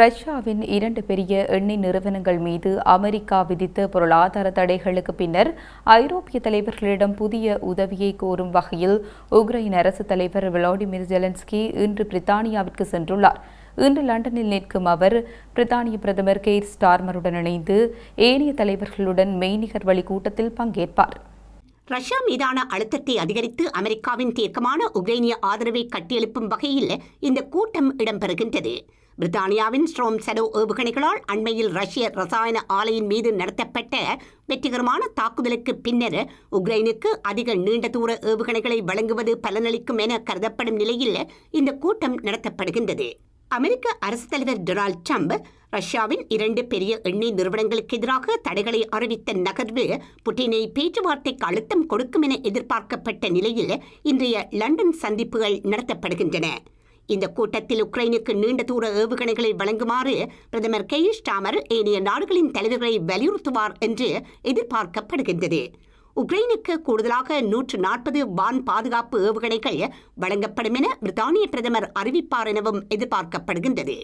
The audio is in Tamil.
ரஷ்யாவின் இரண்டு பெரிய எண்ணெய் நிறுவனங்கள் மீது அமெரிக்கா விதித்த பொருளாதார தடைகளுக்கு பின்னர் ஐரோப்பிய தலைவர்களிடம் புதிய உதவியை கோரும் வகையில் உக்ரைன் அரசு தலைவர் விளாடிமிர் ஜெலன்ஸ்கி இன்று பிரித்தானியாவிற்கு சென்றுள்ளார். இன்று லண்டனில் நிற்கும் அவர் பிரித்தானிய பிரதமர் கெய்ர் ஸ்டார்மருடன் இணைந்து ஏனைய தலைவர்களுடன் மெய்நிகர் வழி கூட்டத்தில் பங்கேற்பார். ரஷ்யா மீதான அழுத்தத்தை அதிகரித்து அமெரிக்காவின் தீர்க்கமான உக்ரைனிய ஆதரவை கட்டியெழுப்பும் வகையில் இந்த கூட்டம் இடம்பெறுகின்றது. பிரித்தானியாவின் ஸ்ட்ரோம் செடோ ஏவுகணைகளால் அண்மையில் ரஷ்ய ரசாயன ஆலையின் மீது நடத்தப்பட்ட வெற்றிகரமான தாக்குதலுக்கு பின்னர் உக்ரைனுக்கு அதிக நீண்ட தூர ஏவுகணைகளை வழங்குவது பலனளிக்கும் என கருதப்படும் நிலையில் இந்த கூட்டம் நடத்தப்படுகின்றது. அமெரிக்க அரசு தலைவர் டொனால்ட் ட்ரம்ப் ரஷ்யாவின் இரண்டு பெரிய எண்ணெய் நிறுவனங்களுக்கு எதிராக தடைகளை அறிவித்த நகர்வு புட்டினை பேச்சுவார்த்தைக்கு அழுத்தம் கொடுக்கும் என எதிர்பார்க்கப்பட்ட நிலையில் இன்றைய லண்டன் சந்திப்புகள் நடத்தப்படுகின்றன. இந்த கூட்டத்தில் உக்ரைனுக்கு நீண்ட தூர ஏவுகணைகளை வழங்குமாறு பிரதமர் கெய் ஸ்டாமர் ஏனைய நாடுகளின் தலைவர்களை வலியுறுத்துவார் என்று எதிர்பார்க்கப்படுகின்றது. உக்ரைனுக்கு கூடுதலாக நூற்று நாற்பது வான் பாதுகாப்பு ஏவுகணைகள் வழங்கப்படும் என பிரித்தானிய பிரதமர் அறிவிப்பார் எனவும் எதிர்பார்க்கப்படுகின்றது.